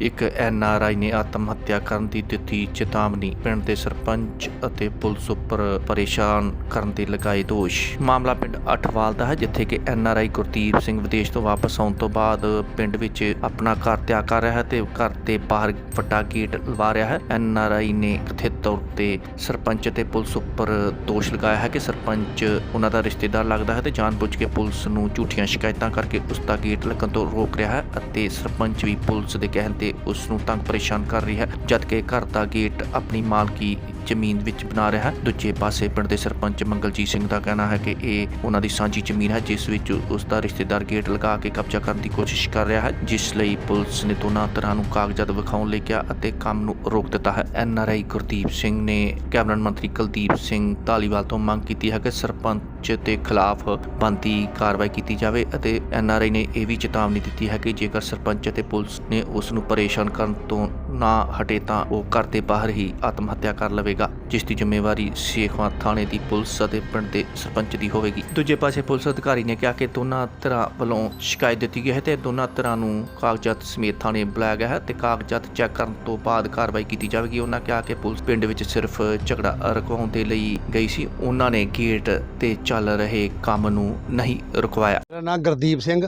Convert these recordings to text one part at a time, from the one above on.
ਇੱਕ ਐਨਆਰਆਈ ਨੇ ਆਤਮ ਹੱਤਿਆ ਕਰਨ ਦੀ ਦਿੱਤੀ ਚੇਤਾਵਨੀ। ਪਿੰਡ ਦੇ ਸਰਪੰਚ ਅਤੇ ਪੁਲਿਸ ਉੱਪਰ ਪਰੇਸ਼ਾਨ ਕਰਨ ਦੇ ਲਗਾਏ ਦੋਸ਼। ਮਾਮਲਾ ਪਿੰਡ ਅਠਵਾਲ ਦਾ ਹੈ, ਜਿੱਥੇ ਕਿ ਐਨਆਰਆਈ ਗੁਰਦੀਪ ਸਿੰਘ ਵਿਦੇਸ਼ ਤੋਂ ਵਾਪਸ ਆਉਣ ਤੋਂ ਬਾਅਦ ਪਿੰਡ ਵਿੱਚ ਆਪਣਾ ਘਰ ਤਿਆਗ ਕਰ ਰਿਹਾ ਹੈ ਤੇ ਘਰ ਦੇ ਬਾਹਰ ਵੱਡਾ ਗੇਟ ਲਵਾ ਰਿਹਾ ਹੈ। ਐਨਆਰਆਈ ਨੇ ਕਥਿਤ ਤੌਰ ਤੇ ਸਰਪੰਚ ਅਤੇ ਪੁਲਿਸ ਉੱਪਰ ਦੋਸ਼ ਲਗਾਇਆ ਹੈ ਕਿ ਸਰਪੰਚ ਉਹਨਾਂ ਦਾ ਰਿਸ਼ਤੇਦਾਰ ਲੱਗਦਾ ਹੈ ਤੇ ਜਾਣਬੁੱਝ ਕੇ ਪੁਲਿਸ ਨੂੰ ਝੂਠੀਆਂ ਸ਼ਿਕਾਇਤਾਂ ਕਰਕੇ ਉਸ ਦਾ ਗੇਟ ਲੱਗਣ ਤੋਂ ਰੋਕ ਰਿਹਾ ਹੈ ਅਤੇ ਸਰਪੰਚ ਵੀ ਪੁਲਿਸ ਦੇ ਕਹਿਣ ਤੇ ਉਸ ਨੂੰ ਤੰਗ ਪਰੇਸ਼ਾਨ ਕਰ ਰਹੀ ਹੈ ਜਦਕਿ ਘਰ ਦਾ ਗੇਟ ਆਪਣੀ ਮਾਲਕੀ ਜ਼ਮੀਨ ਵਿੱਚ ਬਣਾ ਰਿਹਾ। ਹੈ ਦੂਜੇ ਪਾਸੇ ਪਿੰਡ ਦੇ ਸਰਪੰਚ ਮੰਗਲਜੀਤ ਸਿੰਘ ਦਾ ਕਹਿਣਾ ਹੈ ਕਿ ਇਹ ਉਹਨਾਂ ਦੀ ਸਾਂਝੀ ਜ਼ਮੀਨ ਹੈ, ਜਿਸ ਵਿੱਚ ਉਸ ਦਾ ਰਿਸ਼ਤੇਦਾਰ ਗੇਟ ਲਗਾ ਕੇ ਕਬਜ਼ਾ ਕਰਨ ਦੀ ਕੋਸ਼ਿਸ਼ ਕਰ ਰਿਹਾ ਹੈ, ਜਿਸ ਲਈ ਪੁਲਿਸ ਨੇ ਦੋਨਾਂ ਤਰ੍ਹਾਂ ਨੂੰ ਕਾਗਜ਼ਾਤ ਵਿਖਾਉਣ ਲਈ ਕਿਹਾ ਅਤੇ ਕੰਮ ਨੂੰ ਰੋਕ ਦਿੱਤਾ ਹੈ। ਐਨਆਰਆਈ ਗੁਰਦੀਪ ਸਿੰਘ ਨੇ ਕੈਬਨਿਟ ਮੰਤਰੀ ਕੁਲਦੀਪ ਸਿੰਘ ਧਾਲੀਵਾਲ ਤੋਂ ਮੰਗ ਕੀਤੀ ਹੈ ਕਿ ਸਰਪੰਚ ਦੇ ਖਿਲਾਫ ਬਣਦੀ ਕਾਰਵਾਈ ਕੀਤੀ ਜਾਵੇ ਅਤੇ ਐਨ ਆਰ ਆਈ ਨੇ ਇਹ ਵੀ ਚੇਤਾਵਨੀ ਦਿੱਤੀ ਹੈ ਕਿ ਜੇਕਰ ਸਰਪੰਚ ਅਤੇ ਪੁਲਿਸ ਨੇ ਉਸ ਨੂੰ ਪਰੇਸ਼ਾਨ ਕਰਨ ਤੋਂ ਨਾ ਹਟੇ ਤਾਂ ਉਹ ਘਰ ਦੇ ਬਾਹਰ ਹੀ ਆਤਮ ਹੱਤਿਆ ਕਰ ਲਵੇਗਾ, ਜਿਸ ਦੀ ਜ਼ਿੰਮੇਵਾਰੀ ਸੇਖਵਾਂ ਥਾਣੇ ਦੀ ਪੁਲਿਸ ਅਤੇ ਪਿੰਡ ਦੇ ਸਰਪੰਚ ਦੀ ਹੋਵੇਗੀ। ਦੂਜੇ ਪਾਸੇ ਪੁਲਿਸ ਅਧਿਕਾਰੀ ਨੇ ਕਿਹਾ ਕਿ ਦੋਨਾਂ ਧਿਰਾਂ ਵੱਲੋਂ ਸ਼ਿਕਾਇਤ ਦਿੱਤੀ ਗਈ ਹੈ ਤੇ ਦੋਨਾਂ ਧਿਰਾਂ ਨੂੰ ਕਾਗਜ਼ਾਤ ਸਮੇਤ ਥਾਣੇ ਬੁਲਾਇਆ ਗਿਆ ਹੈ ਤੇ ਕਾਗਜ਼ਾਤ ਚੈੱਕ ਕਰਨ ਤੋਂ ਬਾਅਦ ਕਾਰਵਾਈ ਕੀਤੀ ਜਾਵੇਗੀ। ਉਹਨਾਂ ਕਿਹਾ ਕਿ ਪੁਲਿਸ ਪਿੰਡ ਵਿੱਚ ਸਿਰਫ ਝਗੜਾ ਰੁਕਵਾਉਣ ਦੇ ਲਈ ਗਈ ਸੀ। ਉਹਨਾਂ ਨੇ ਗੇਟ ਤੇ ਚੱਲ ਰਹੇ ਕੰਮ ਨੂੰ ਨਹੀਂ ਰੁਕਵਾਇਆ। ਮੇਰਾ ਨਾਮ ਗੁਰਦੀਪ ਸਿੰਘ।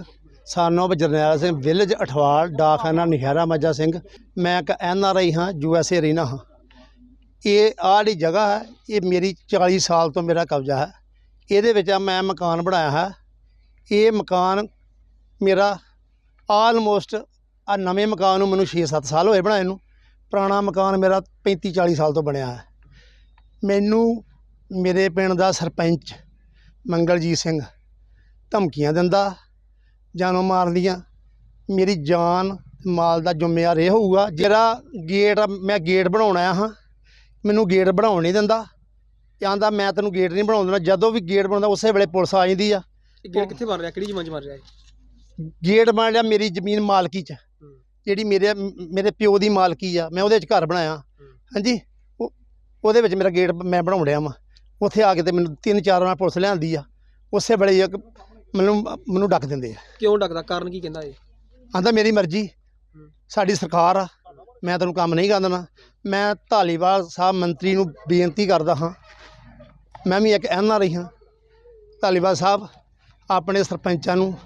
ਸਾਨੂੰ ਜਰਨੈਲ ਸਿੰਘ ਵਿਲੇਜ ਅਠਵਾਲ ਡਾਕਖਾਨਾ ਨਿਹਰਾ ਮੱਜਾ ਸਿੰਘ। ਮੈਂ ਇੱਕ ਐਨ ਆਰ ਆਈ ਹਾਂ, ਯੂ ਐਸ ਏ ਰਹਿਣਾ ਹਾਂ। ਇਹ ਆਹ ਜਿਹੜੀ ਜਗ੍ਹਾ ਹੈ, ਇਹ ਮੇਰੀ 40 ਸਾਲ ਤੋਂ ਮੇਰਾ ਕਬਜ਼ਾ ਹੈ। ਇਹਦੇ ਵਿੱਚ ਆ ਮੈਂ ਮਕਾਨ ਬਣਾਇਆ ਹੈ। ਇਹ ਮਕਾਨ ਮੇਰਾ ਆਲਮੋਸਟ ਆ ਨਵੇਂ ਮਕਾਨ ਨੂੰ ਮੈਨੂੰ 6-7 ਸਾਲ ਹੋਏ ਬਣਾਏ ਨੂੰ। ਪੁਰਾਣਾ ਮਕਾਨ ਮੇਰਾ 35-40 ਸਾਲ ਤੋਂ ਬਣਿਆ ਹੈ। ਮੈਨੂੰ ਮੇਰੇ ਪਿੰਡ ਦਾ ਸਰਪੰਚ ਮੰਗਲਜੀਤ ਸਿੰਘ ਧਮਕੀਆਂ ਦਿੰਦਾ। ਜਾਨੋਂ ਮਾਰਨ ਦੀਆਂ ਮੇਰੀ ਜਾਨ ਮਾਲ ਦਾ ਜ਼ਿੰਮੇਵਾਰ ਇਹ ਹੋਊਗਾ ਜਿਹੜਾ ਗੇਟ ਮੈਂ ਗੇਟ ਬਣਾਉਣਾ ਹਾਂ। ਮੈਨੂੰ ਗੇਟ ਬਣਾਉਣ ਨਹੀਂ ਦਿੰਦਾ। ਕਹਿੰਦਾ ਮੈਂ ਤੈਨੂੰ ਗੇਟ ਨਹੀਂ ਬਣਾਉਣ ਦੇਣਾ ਜਦੋਂ ਵੀ ਗੇਟ ਬਣਾਉਂਦਾ ਉਸੇ ਵੇਲੇ ਪੁਲਿਸ ਆ ਜਾਂਦੀ ਆ। ਗੇਟ ਕਿੱਥੇ ਬਣ ਰਿਹਾ? ਕਿਹੜੀ ਜ਼ਮੀਨ 'ਚ ਬਣ ਰਿਹਾ ਗੇਟ ਬਣ ਲਿਆ ਮੇਰੀ ਜ਼ਮੀਨ ਮਾਲਕੀ ਚ। ਜਿਹੜੀ ਮੇਰੇ ਮੇਰੇ ਪਿਓ ਦੀ ਮਾਲਕੀ ਆ। ਮੈਂ ਉਹਦੇ ਚ ਘਰ ਬਣਾਇਆ। ਹਾਂਜੀ? ਉਹ ਉਹਦੇ ਵਿੱਚ ਮੇਰਾ ਗੇਟ ਮੈਂ ਬਣਾਉਣ ਡਿਆ ਵਾਂ। ਉੱਥੇ ਆ ਕੇ ਤੇ ਮੈਨੂੰ ਤਿੰਨ ਚਾਰ ਵਾਰ ਪੁਲਿਸ ਲਿਆਂਦੀ ਆ। ਉਸੇ ਵੇਲੇ ਇੱਕ ਮੈਨੂੰ ਮੈਨੂੰ ਡੱਕ ਦਿੰਦੇ ਆ। ਕਿਉਂ ਡੱਕਦਾ? ਕਾਰਨ ਕੀ ਕਹਿੰਦਾ ਇਹ? ਆਂਦਾ ਮੇਰੀ ਮਰਜ਼ੀ। ਸਾਡੀ ਸਰਕਾਰ ਆ। ਮੈਂ ਤੈਨੂੰ ਕੰਮ ਨਹੀਂ ਕਰਨ ਦੇਣਾ। ਮੈਂ ਧਾਲੀਵਾਲ ਸਾਹਿਬ ਮੰਤਰੀ ਨੂੰ ਬੇਨਤੀ ਕਰਦਾ ਹਾਂ। ਮੈਂ ਵੀ ਇੱਕ ਐਨ ਆਰ ਆਈ ਹਾਂ। ਧਾਲੀਵਾਲ ਸਾਹਿਬ ਆਪਣੇ ਸਰਪੰਚਾਂ ਨੂੰ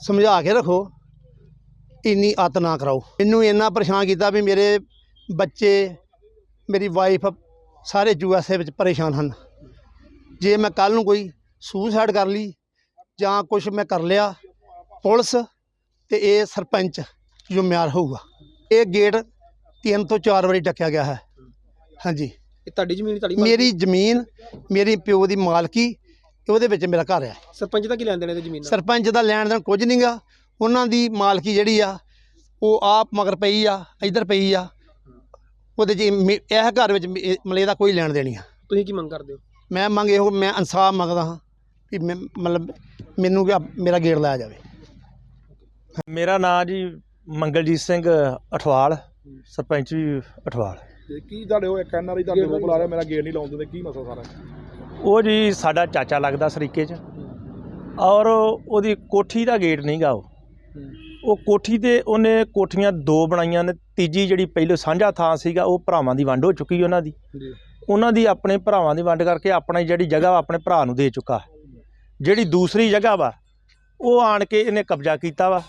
ਸਮਝਾ ਕੇ ਰੱਖੋ। ਇੰਨੀ ਅੱਤ ਨਾ ਕਰਾਓ। ਮੈਨੂੰ ਇੰਨਾ ਪਰੇਸ਼ਾਨ ਕੀਤਾ ਵੀ ਮੇਰੇ ਬੱਚੇ ਮੇਰੀ ਵਾਈਫ ਸਾਰੇ ਯੂ ਐਸ ਏ ਵਿੱਚ ਪਰੇਸ਼ਾਨ ਹਨ। ਜੇ ਮੈਂ ਕੱਲ ਨੂੰ ਕੋਈ ਸੁਸਾਈਡ ਕਰ ਲਈ ਜਾਂ ਕੁਝ ਮੈਂ ਕਰ ਲਿਆ ਪੁਲਿਸ ਤੇ ਇਹ ਸਰਪੰਚ ਜ਼ਿੰਮੇਵਾਰ ਹੋਊਗਾ। ਇਹ ਗੇਟ ਤਿੰਨ ਤੋਂ ਚਾਰ ਵਾਰੀ ਟੱਕਿਆ ਗਿਆ ਹੈ। ਹਾਂਜੀ। ਇਹ ਤੁਹਾਡੀ ਜ਼ਮੀਨ ਤੁਹਾਡੀ ਮਾਲਕੀ? ਮੇਰੀ ਜ਼ਮੀਨ ਮੇਰੀ ਪਿਓ ਦੀ ਮਾਲਕੀ ਉਹਦੇ ਵਿੱਚ ਮੇਰਾ ਘਰ ਹੈ। ਸਰਪੰਚ ਦਾ ਕੀ ਲੈਣ ਦੇਣ ਤੇ ਜ਼ਮੀਨ ਨਾਲ ਸਰਪੰਚ ਦਾ ਲੈਣ ਦੇਣ ਕੁਝ ਨਹੀਂਗਾ ਉਹਨਾਂ ਦੀ ਮਾਲਕੀ ਜਿਹੜੀ ਆ ਉਹ ਆਪ ਮਗਰ ਪਈ ਆ ਇੱਧਰ ਪਈ ਆ। ਉਹਦੇ ਮੇ- ਇਹ ਘਰ ਵਿੱਚ ਮੇ- ਮਤਲਬ ਇਹਦਾ ਕੋਈ ਲੈਣ ਦੇਣੀ ਆ। ਤੁਸੀਂ ਕੀ ਮੰਗ ਕਰਦੇ ਹੋ? ਮੈਂ ਮੰਗ ਇਹੋ ਮੈਂ ਇਨਸਾਫ ਮੰਗਦਾ ਹਾਂ। ਵੀ ਮੈਂ ਮਤਲਬ ਮੈਨੂੰ ਕਿ ਮੇਰਾ ਗੇਟ ਲਾਇਆ ਜਾਵੇ। ਮੇਰਾ ਨਾਮ ਜੀ ਮੰਗਲਜੀਤ ਸਿੰਘ ਅਠਵਾਲ ਸਰਪੰਚ ਵੀ ਅਠਵਾਲ। ਤੇ ਕੀ ਤੁਹਾਡੇ ਉਹ ਇੱਕ ਐਨਆਰਆਈ ਤੁਹਾਡੇ ਕੋਲ ਬੁਲਾ ਰਿਹਾ ਮੇਰਾ ਗੇਟ ਨਹੀਂ ਲਾਉਣ ਦਿੰਦੇ ਕੀ ਮਸਲਾ ਸਾਰਾ? ਉਹ ਜੀ ਸਾਡਾ ਚਾਚਾ ਲੱਗਦਾ ਸਰੀਕੇ 'ਚ ਔਰ ਉਹਦੀ ਕੋਠੀ ਦਾ ਗੇਟ ਨਹੀਂਗਾ ਉਹ। ਉਹ ਕੋਠੀ ਤੇ ਉਹਨੇ ਕੋਠੀਆਂ ਦੋ ਬਣਾਈਆਂ ਨੇ ਤੀਜੀ ਜਿਹੜੀ ਪਹਿਲੇ ਸਾਂਝਾ ਥਾਂ ਸੀਗਾ ਉਹ ਭਰਾਵਾਂ ਦੀ ਵੰਡ ਹੋ ਚੁੱਕੀ ਉਹਨਾਂ ਦੀ। ਜੀ। ਉਹਨਾਂ ਦੀ ਆਪਣੇ ਭਰਾਵਾਂ ਦੀ ਵੰਡ ਕਰਕੇ ਆਪਣੀ ਜਿਹੜੀ ਜਗ੍ਹਾ ਵਾ ਆਪਣੇ ਭਰਾ ਨੂੰ ਦੇ ਚੁੱਕਾ। ਜਿਹੜੀ ਦੂਸਰੀ ਜਗ੍ਹਾ ਵਾ, ਉਹ ਆਣ ਕੇ ਇਹਨੇ ਕਬਜ਼ਾ ਕੀਤਾ ਵਾ।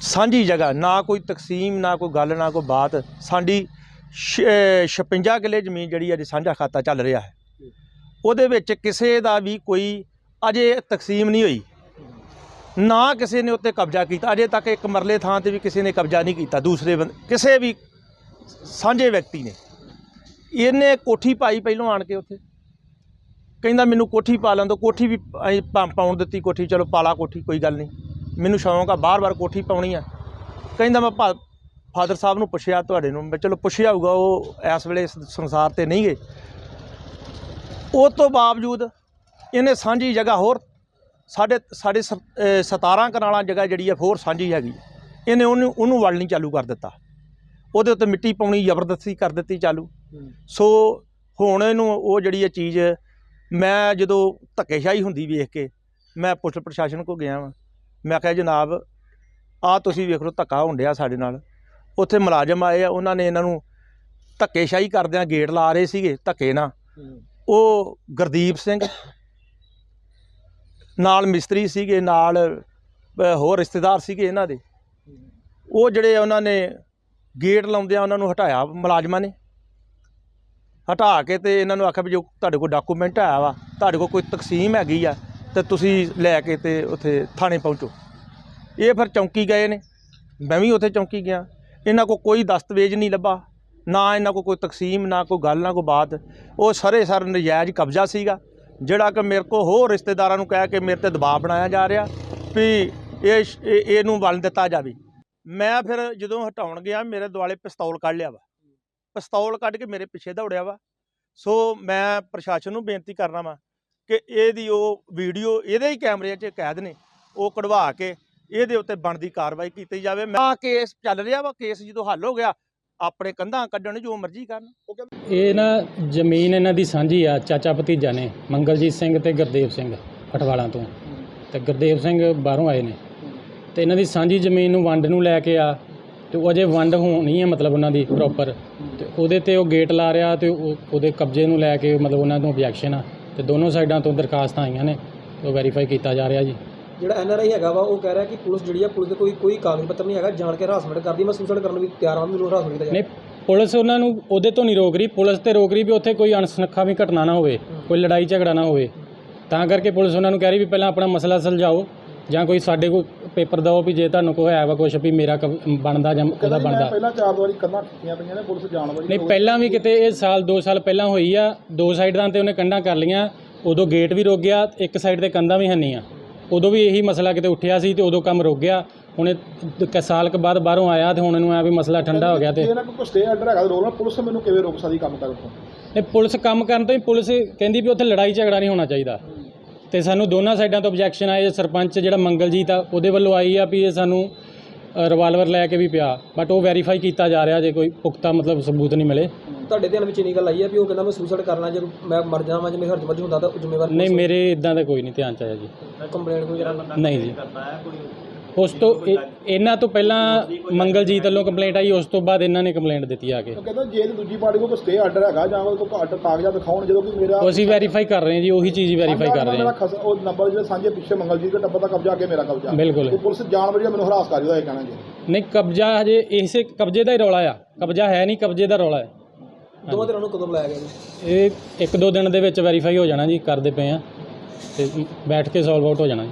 ਸਾਂਝੀ ਜਗ੍ਹਾ, ਨਾ ਕੋਈ ਤਕਸੀਮ, ਨਾ ਕੋਈ ਗੱਲ, ਨਾ ਕੋਈ ਬਾਤ। ਸਾਡੀ ਛ- ਅਹ 56 ਕਿੱਲੇ ਜ਼ਮੀਨ ਜਿਹੜੀ ਅੱਜ ਸਾਂਝਾ ਖਾਤਾ ਚੱਲ ਰਿਹਾ ਹੈ। ਉਹਦੇ ਵਿੱਚ ਕਿਸੇ ਦਾ ਵੀ ਕੋਈ ਅਜੇ ਤਕਸੀਮ ਨਹੀਂ ਹੋਈ। ਨਾ ਕਿਸੇ ਨੇ ਉੱਤੇ ਕਬਜ਼ਾ ਕੀਤਾ। ਅਜੇ ਤੱਕ ਇੱਕ ਮਰਲੇ ਥਾਂ ਤੇ ਵੀ ਕਿਸੇ ਨੇ ਕਬਜ਼ਾ ਨਹੀਂ ਕੀਤਾ, ਦੂਸਰੇ ਬੰਦ- ਕਿਸੇ ਵੀ ਸਾਂਝੇ ਵਿਅਕਤੀ ਨੇ। ਇਹਨੇ ਕੋਠੀ ਪਾਈ ਪਹਿਲੋਂ ਆਣ ਕੇ ਉੱਥੇ। ਕਹਿੰਦਾ ਮੈਨੂੰ ਕੋਠੀ ਪਾ ਲੈਣ ਦਿਓ ਕੋਠੀ ਵੀ ਅਸੀਂ ਪਾ- ਪਾਉਣ ਦਿੱਤੀ ਕੋਠੀ ਚਲੋ ਪਾਲਾ ਕੋਠੀ ਕੋਈ ਗੱਲ ਨਹੀਂ। ਮੈਨੂੰ ਸ਼ੌਂਕ ਆ ਬਾਰ-ਬਾਰ ਕੋਠੀ ਪਾਉਣੀ ਆ। ਕਹਿੰਦਾ ਮੈਂ ਭਾ- ਫਾਦਰ ਸਾਹਿਬ ਨੂੰ ਪੁੱਛਿਆ ਤੁਹਾਡੇ ਨੂੰ ਮੈਂ ਚਲੋ ਪੁੱਛਿਆ ਹੋਊਗਾ ਉਹ ਇਸ ਵੇਲੇ ਇਸ ਸੰਸਾਰ ਤੇ ਨਹੀਂ ਗਏ। ਉਹ ਤੋਂ ਬਾਵਜੂਦ ਇਹਨੇ ਸਾਂਝੀ ਜਗ੍ਹਾ ਹੋਰ ਸਾਡੇ ਸਾਡੇ ਸ- ਅਹ 17 ਕਨਾਲਾਂ ਜਗ੍ਹਾ ਜਿਹੜੀ ਹੈ ਹੋਰ ਸਾਂਝੀ ਹੈਗੀ। ਇਹਨੇ ਉਹਨੂੰ ਉਹਨੂੰ ਵਲਣੀ ਚਾਲੂ ਕਰ ਦਿੱਤਾ। ਉਹਦੇ ਉੱਤੇ ਮਿੱਟੀ ਪਾਉਣੀ ਜ਼ਬਰਦਸਤੀ ਕਰ ਦਿੱਤੀ ਚਾਲੂ। ਸੋ ਹੁਣ ਇਹਨੂੰ ਉਹ ਜਿਹੜੀ ਇਹ ਚੀਜ਼ ਮੈਂ ਜਦੋਂ ਧੱਕੇਸ਼ਾਹੀ ਹੁੰਦੀ ਵੇਖ ਕੇ, ਮੈਂ ਪੁਲਿਸ ਪ੍ਰਸ਼ਾਸਨ ਕੋ ਗਿਆ ਵਾਂ। ਮੈਂ ਕਿਹਾ, ਜਨਾਬ ਆ ਤੁਸੀਂ ਵੇਖ ਲਓ, ਧੱਕਾ ਹੋਣ ਡਿਆ ਸਾਡੇ ਨਾਲ। ਉੱਥੇ ਮੁਲਾਜ਼ਮ ਆਏ ਆ, ਉਹਨਾਂ ਨੇ ਇਹਨਾਂ ਨੂੰ ਧੱਕੇਸ਼ਾਹੀ ਕਰਦਿਆਂ ਗੇਟ ਲਾ ਰਹੇ ਸੀਗੇ, ਧੱਕੇ ਨਾਲ। ਉਹ ਗੁਰਦੀਪ ਸਿੰਘ ਨਾਲ ਮਿਸਤਰੀ ਸੀਗੇ, ਨਾਲ ਹੋਰ ਰਿਸ਼ਤੇਦਾਰ ਸੀਗੇ ਇਹਨਾਂ ਦੇ। ਉਹ ਜਿਹੜੇ ਉਹਨਾਂ ਨੇ ਗੇਟ ਲਾਉਂਦਿਆਂ ਉਹਨਾਂ ਨੂੰ ਹਟਾਇਆ ਮੁਲਾਜ਼ਮਾਂ ਨੇ। ਹਟਾ ਕੇ ਤੇ ਇਹਨਾਂ ਨੂੰ ਆਖਿਆ ਵੀ ਜੋ ਤੁਹਾਡੇ ਕੋਲ ਡਾਕੂਮੈਂਟ ਆਇਆ ਵਾ, ਤੁਹਾਡੇ ਕੋਲ ਕੋਈ ਤਕਸੀਮ ਹੈਗੀ ਆ, ਤੇ ਤੁਸੀਂ ਲੈ ਕੇ ਤੇ ਉੱਥੇ ਥਾਣੇ ਪਹੁੰਚੋ। ਇਹ ਫਿਰ ਚੌਂਕੀ ਗਏ ਨੇ, ਮੈਂ ਵੀ ਉੱਥੇ ਚੌਂਕੀ ਗਿਆ। ਇਹਨਾਂ ਕੋਲ ਕੋਈ ਦਸਤਾਵੇਜ਼ ਨਹੀਂ ਲੱਭਾ, ਨਾ ਇਹਨਾਂ ਕੋਲ ਕੋਈ ਤਕਸੀਮ, ਨਾ ਕੋਈ ਗੱਲ, ਨਾ ਕੋਈ ਬਾਤ। ਉਹ ਸਾਰੇ ਸਰ ਨਜਾਇਜ਼ ਕਬਜ਼ਾ ਸੀਗਾ, ਜਿਹੜਾ ਕਿ ਮੇਰੇ ਕੋ ਹੋਰ ਰਿਸ਼ਤੇਦਾਰਾਂ ਨੂੰ ਕਹਿ ਕੇ ਮੇਰੇ ਤੇ ਦਬਾਅ ਬਣਾਇਆ ਜਾ ਰਿਹਾ ਵੀ ਇਹ ਇਹ- ਇਹਨੂੰ ਵੱਲ ਦਿੱਤਾ ਜਾਵੇ। ਮੈਂ ਫਿਰ ਜਦੋਂ ਹਟਾਉਣ ਗਿਆ, ਮੇਰੇ ਦੁਆਲੇ ਪਿਸਤੌਲ ਕੱਢ ਲਿਆ ਵਾ। ਪਿਸਤੌਲ ਕੱਢ ਕੇ ਮੇਰੇ ਪਿੱਛੇ ਦੌੜਿਆ ਵਾ। ਸੋ ਮੈਂ ਪ੍ਰਸ਼ਾਸਨ ਨੂੰ ਬੇਨਤੀ ਕਰਨਾ ਵਾ ਕਿ ਇਹਦੀ ਉਹ ਵੀਡੀਓ ਇਹਦੇ ਹੀ ਕੈਮਰੇ 'ਚ ਕੈਦ ਨੇ, ਉਹ ਕਢਵਾ ਕੇ ਇਹਦੇ ਉੱਤੇ ਬਣਦੀ ਕਾਰਵਾਈ ਕੀਤੀ ਜਾਵੇ। ਮੈਂ ਕੇਸ ਚੱਲ ਰਿਹਾ ਵਾ, ਕੇਸ ਜਦੋਂ ਹੱਲ ਹੋ ਗਿਆ, ਆਪਣੇ ਕੰਧਾਂ ਕੱਢਣ ਜੋ ਮਰਜ਼ੀ ਕਰਨ। ਇਹ ਨਾ ਜ਼ਮੀਨ ਇਹਨਾਂ ਦੀ ਸਾਂਝੀ ਆ, ਚਾਚਾ ਭਤੀਜਾ ਨੇ, ਮੰਗਲਜੀਤ ਸਿੰਘ ਤੇ ਗੁਰਦੇਵ ਸਿੰਘ, ਪਟਵਾਲਾਂ ਤੋਂ। ਤੇ ਗੁਰਦੇਵ ਸਿੰਘ ਬਾਹਰੋਂ ਆਏ ਨੇ। ਤੇ ਇਹਨਾਂ ਦੀ ਸਾਂਝੀ ਜ਼ਮੀਨ ਨੂੰ ਵੰਡ ਨੂੰ ਲੈ ਕੇ ਆ ਤੇ ਉਹ ਅਜੇ ਵੰਡ ਹੋਣੀ ਹੈ ਮਤਲਬ ਉਹਨਾਂ ਦੀ ਪ੍ਰੋਪਰ ਤੇ ਉਹਦੇ ਤੇ ਉਹ ਗੇਟ ਲਾ ਰਿਹਾ ਤੇ ਉਹ- ਉਹਦੇ ਕਬਜ਼ੇ ਨੂੰ ਲੈ ਕੇ ਮਤਲਬ ਉਹਨਾਂ ਨੂੰ objection ਆ। ਤੇ ਦੋਨੋਂ ਸਾਈਡਾਂ ਤੋਂ ਦਰਖਾਸਤਾਂ ਆਈਆਂ ਨੇ ਤੇ ਉਹ ਵੈਰੀਫਾਈ ਕੀਤਾ ਜਾ ਰਿਹਾ ਜੀ। ਜਿਹੜਾ ਐਨਆਰਆਈ ਹੈਗਾ ਵਾ ਉਹ ਕਹਿ ਰਿਹਾ ਕਿ ਪੁਲਿਸ ਜਿਹੜੀ ਆ ਪੁਲਿਸ ਦੇ ਕੋਈ ਕੋਈ ਕਾਗਜ਼ ਪੱਤਰ ਨਹੀਂ ਹੈਗਾ ਜਾਣ ਕੇ ਹਰਾਸਮੈਂਟ ਕਰਦੀ। ਮੈਂ ਸੁਸਾਈਡ ਕਰਨ ਨੂੰ ਵੀ ਤਿਆਰ ਹਾਂ ਮੈਨੂੰ ਹਰਾਸਮੈਂਟ ਕੀਤਾ ਨਹੀਂ ਪੁਲਿਸ ਉਹਨਾਂ ਨੂੰ ਉਹਦੇ ਤੋਂ ਨਹੀਂ ਰੋਕ ਰਹੀ। ਪੁਲਿਸ ਤੇ ਰੋਕ ਰਹੀ ਵੀ ਉੱਥੇ ਕੋਈ ਅਣਸੁਖਾਵੀ ਵੀ ਘਟਨਾ ਨਾ ਹੋਵੇ ਕੋਈ ਲੜਾਈ ਝਗੜਾ ਨਾ ਹੋਵੇ। ਤਾਂ ਕਰਕੇ ਪੁਲਿਸ ਉਹਨਾਂ ਨੂੰ ਕਹਿ ਰਹੀ ਵੀ ਪਹਿਲਾਂ ਆਪਣਾ ਮਸਲਾ ਸੁਲਝਾਓ ਜਾਂ ਕੋਈ ਸਾਡੇ ਕੋਲ ਪੇਪਰ ਦਿਓ ਵੀ ਜੇ ਤੁਹਾਨੂੰ ਕੋਈ ਹੈ ਵਾ ਕੁਝ ਵੀ ਮੇਰਾ ਕਬ- ਬਣਦਾ ਜਾਂ ਉਹਦਾ ਬਣਦਾ। ਪਹਿਲਾਂ ਚਾਰ ਵਾਰੀ ਕੰਨਾਂ ਖਿੱਚੀਆਂ ਪਈਆਂ ਨੇ ਪੁਲਿਸ ਜਾਣ ਵਾਲੀ ਨਹੀਂ ਪਹਿਲਾਂ ਵੀ ਕਿਤੇ ਇਹ ਸਾਲ 2 ਸਾਲ ਪਹਿਲਾਂ ਹੋਈ ਆ ਦੋ ਸਾਈਡਾਂ ਤੇ ਉਹਨੇ ਕੰਧਾਂ ਕਰ ਲੀਆਂ ਉਦੋਂ ਗੇਟ ਵੀ ਰੁਕ ਗਿਆ ਇੱਕ ਸਾਈਡ ਤੇ ਕੰਧਾਂ ਵੀ ਹੰਨੀ ਆ ਉਦੋਂ ਵੀ ਇਹੀ ਮਸਲਾ ਕਿਤੇ ਉੱਠਿਆ ਸੀ ਤੇ ਉਦੋਂ ਕੰਮ ਰੁਕ ਗਿਆ। ਹੁਣ ਇਹ ਕ- ਸਾਲ ਕੁ ਬਾਅਦ ਬਾਹਰੋਂ ਆਇਆ ਤੇ ਹੁਣ ਇਹਨੂੰ ਆ ਵੀ ਮਸਲਾ ਠੰਡਾ ਹੋ ਗਿਆ ਤੇ ਜੇ ਇਹਨਾਂ ਕੋਲ ਕੋਈ ਸਟੇ ਆਰਡਰ ਹੈਗਾ ਰੋਲ ਨਾਲ ਪੁਲਿਸ ਮੈਨੂੰ ਕਿਵੇਂ ਰੋਕ ਸਕਦੀ ਕੰਮ ਕਰਨ ਤੋਂ? ਇਹ ਪੁਲਿਸ ਕੰਮ ਕਰਨ ਤੋਂ ਹੀ ਪੁਲਿਸ ਕਹਿੰਦੀ ਵੀ ਉੱਥੇ ਲੜਾਈ ਝਗੜਾ ਨਹੀਂ ਹੋਣਾ ਚਾਹੀਦਾ। ਤੇ ਸਾਨੂੰ ਦੋਨਾਂ ਸਾਈਡਾਂ ਤੋਂ ਆਬਜੈਕਸ਼ਨ ਆਏ। ਸਰਪੰਚ ਜਿਹੜਾ ਮੰਗਲਜੀਤ ਆ ਉਹਦੇ ਵੱਲੋਂ ਆਈ ਆ ਵੀ ਇਹ ਸਾਨੂੰ ਰਿਵਾਲਵਰ ਲੈ ਕੇ ਵੀ ਪਿਆ। ਬਟ ਉਹ ਵੈਰੀਫਾਈ ਕੀਤਾ ਜਾ ਰਿਹਾ ਜੇ ਕੋਈ ਪੁਖਤਾ ਮਤਲਬ ਸਬੂਤ ਨਹੀਂ ਮਿਲੇ। ਤੁਹਾਡੇ ਧਿਆਨ ਵਿੱਚ ਨਹੀਂ ਗੱਲ ਆਈ ਹੈ ਵੀ ਉਹ ਕਹਿੰਦਾ ਮੈਂ ਸੁਸਾਈਡ ਕਰਨਾ ਜੇ ਮੈਂ ਮਰ ਜਾਵਾਂ ਜੇ ਮੇਰੇ ਹਰਜ ਮਰਜ ਹੁੰਦਾ ਤਾਂ ਉਹ ਜ਼ਿੰਮੇਵਾਰ ਨਹੀਂ ਮੇਰੇ ਇਦਾਂ ਦਾ ਕੋਈ ਨਹੀਂ ਧਿਆਨ ਚ ਆਇਆ ਜੀ। ਕੰਪਲੇਂਟ ਕੋਈ ਜਰਾ ਨਹੀਂ ਜੀ। ਉਸ ਤੋਂ ਇਹ- ਇਹਨਾਂ ਤੋਂ ਪਹਿਲਾਂ ਮੰਗਲਜੀਤ ਵੱਲੋਂ ਕੰਪਲੇਂਟ ਆਈ ਉਸ ਤੋਂ ਬਾਅਦ ਇਹਨਾਂ ਨੇ ਕੰਪਲੇਂਟ ਦਿੱਤੀ ਆ ਕੇ। ਉਹ ਕਹਿੰਦਾ ਜੇ ਦੂਜੀ ਪਾਰਟੀ ਕੋਲ ਸਟੇ ਆਰਡਰ ਹੈਗਾ ਜਾਂ ਕੋਈ ਘੱਟ ਕਾਗਜ਼ਾਤ ਦਿਖਾਉਣ ਜਦੋਂ ਕਿ ਮੇਰਾ ਉਹ ਅਸੀਂ ਵੈਰੀਫਾਈ ਕਰ ਰਹੇ ਹਾਂ ਜੀ ਉਹੀ ਚੀਜ਼ ਵੈਰੀਫਾਈ ਕਰ ਰਹੇ ਮੇਰਾ ਹਾਂ ਖਸ- ਉਹ ਨੰਬਰ ਜਿਹੜੇ ਸਾਂਝੇ ਪਿੱਛੇ ਮੰਗਲਜੀਤ ਦੇ ਟੱਬਰ ਦਾ ਕਬਜ਼ਾ ਅੱਗੇ ਮੇਰਾ ਕਬਜ਼ਾ। ਬਿਲਕੁਲ। ਤੇ ਪੁਲਿਸ ਜਾਣ ਵਾਲੀ ਮੈਨੂੰ ਹਰਾਸ ਕਰ ਰਹੀ ਇਹ ਕਹਿਣਾ ਜੀ। ਨਹੀਂ ਕਬਜ਼ਾ ਹਜੇ ਇਸੇ ਕਬਜ਼ੇ ਦਾ ਹੀ ਰੌਲਾ ਆ। ਕਬਜ਼ਾ ਹੈ ਨਹੀਂ ਕਬਜ਼ੇ ਦਾ ਰੌਲਾ ਹੈ। ਦੋਵਾਂ ਧਿਰਾਂ ਨੂੰ ਕਦੋਂ ਬੁਲਾਇਆ ਗਿਆ ਜੀ? ਇਹ ਇੱਕ ਦੋ ਦਿਨ ਦੇ ਵਿੱਚ ਵੈਰੀਫਾਈ ਹੋ ਜਾਣਾ ਜੀ ਕਰਦੇ ਪਏ ਆ ਤੇ ਬੈਠ ਕੇ ਸੋਲਵ ਆਊਟ ਹੋ ਜਾਣਾ ਜੀ।